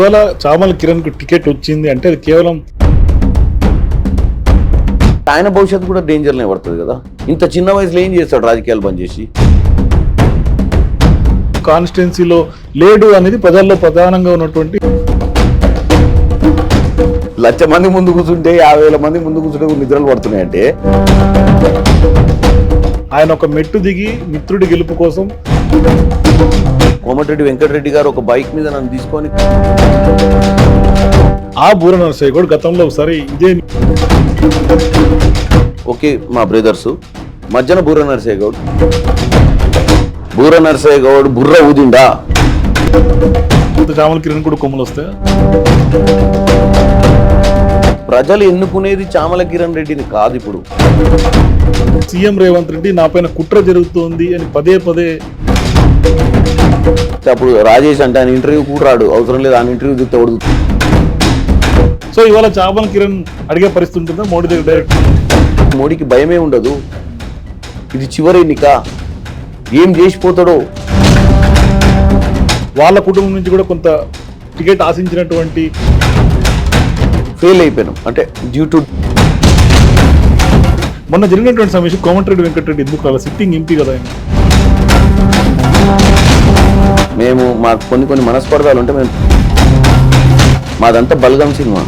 ఇవాళ చామల కిరణ్కు టికెట్ వచ్చింది అంటే అది కేవలం ఆయన భవిష్యత్తు కూడా డేంజర్నే పడుతుంది కదా. ఇంత చిన్న వయసులో ఏం చేస్తాడు రాజకీయాలు బంద్ చేసి? కాన్స్టిట్యున్సీలో లేడు అనేది ప్రజల్లో ప్రధానంగా ఉన్నటువంటి లక్ష మంది ముందు కూర్చుంటే యాభై వేల మంది ముందు కూర్చుంటే నిద్రలు పడుతున్నాయంటే? ఆయన ఒక మెట్టు దిగి మిత్రుడి గెలుపు కోసం కోమటిరెడ్డి వెంకటరెడ్డి గారు ఒక బైక్ మీద నన్ను తీసుకొని ఆ బూర నరసయ్య కూడా గతంలో ఒకసారి ఇదే ఓకే మా బ్రదర్స్. మధ్యన బూర నరసయ్య గౌడ్ బూర నరసయ్య గౌడ్ బుర్ర ఊదిండా చామల కిరణ్ కూడా కొమ్ములు వస్తాయి? ప్రజలు ఎన్నుకునేది చామల కిరణ్ రెడ్డిని కాదు ఇప్పుడు. సీఎం రేవంత్ రెడ్డి నా పైన కుట్ర జరుగుతోంది అని పదే పదే అప్పుడు రాజేష్ అంటే ఆయన ఇంటర్వ్యూ కూడా రాడు. అవసరం లేదు ఆయన ఇంటర్వ్యూ చూస్తే ఒడుగు సో ఇవాళ చామల కిరణ్ అడిగే పరిస్థితి ఉంటుందా? మోడీ దగ్గర డైరెక్ట్ మోడీకి భయమే ఉండదు. ఇది చివరి ఎన్నిక. ఏం చేసిపోతాడో? వాళ్ళ కుటుంబం నుంచి కూడా కొంత టికెట్ ఆశించినటువంటి ఫెయిల్ అయిపోయినాం. అంటే డ్యూ టు మొన్న జరిగినటువంటి సమస్య కోమటిరెడ్డి వెంకటరెడ్డి ఎందుకు అలా సిట్టింగ్ ఎంపీ కదా ఆయన. మేము మాకు కొన్ని కొన్ని మనస్పర్ధాలు ఉంటే మేము మాదంతా బలగం సినిమా.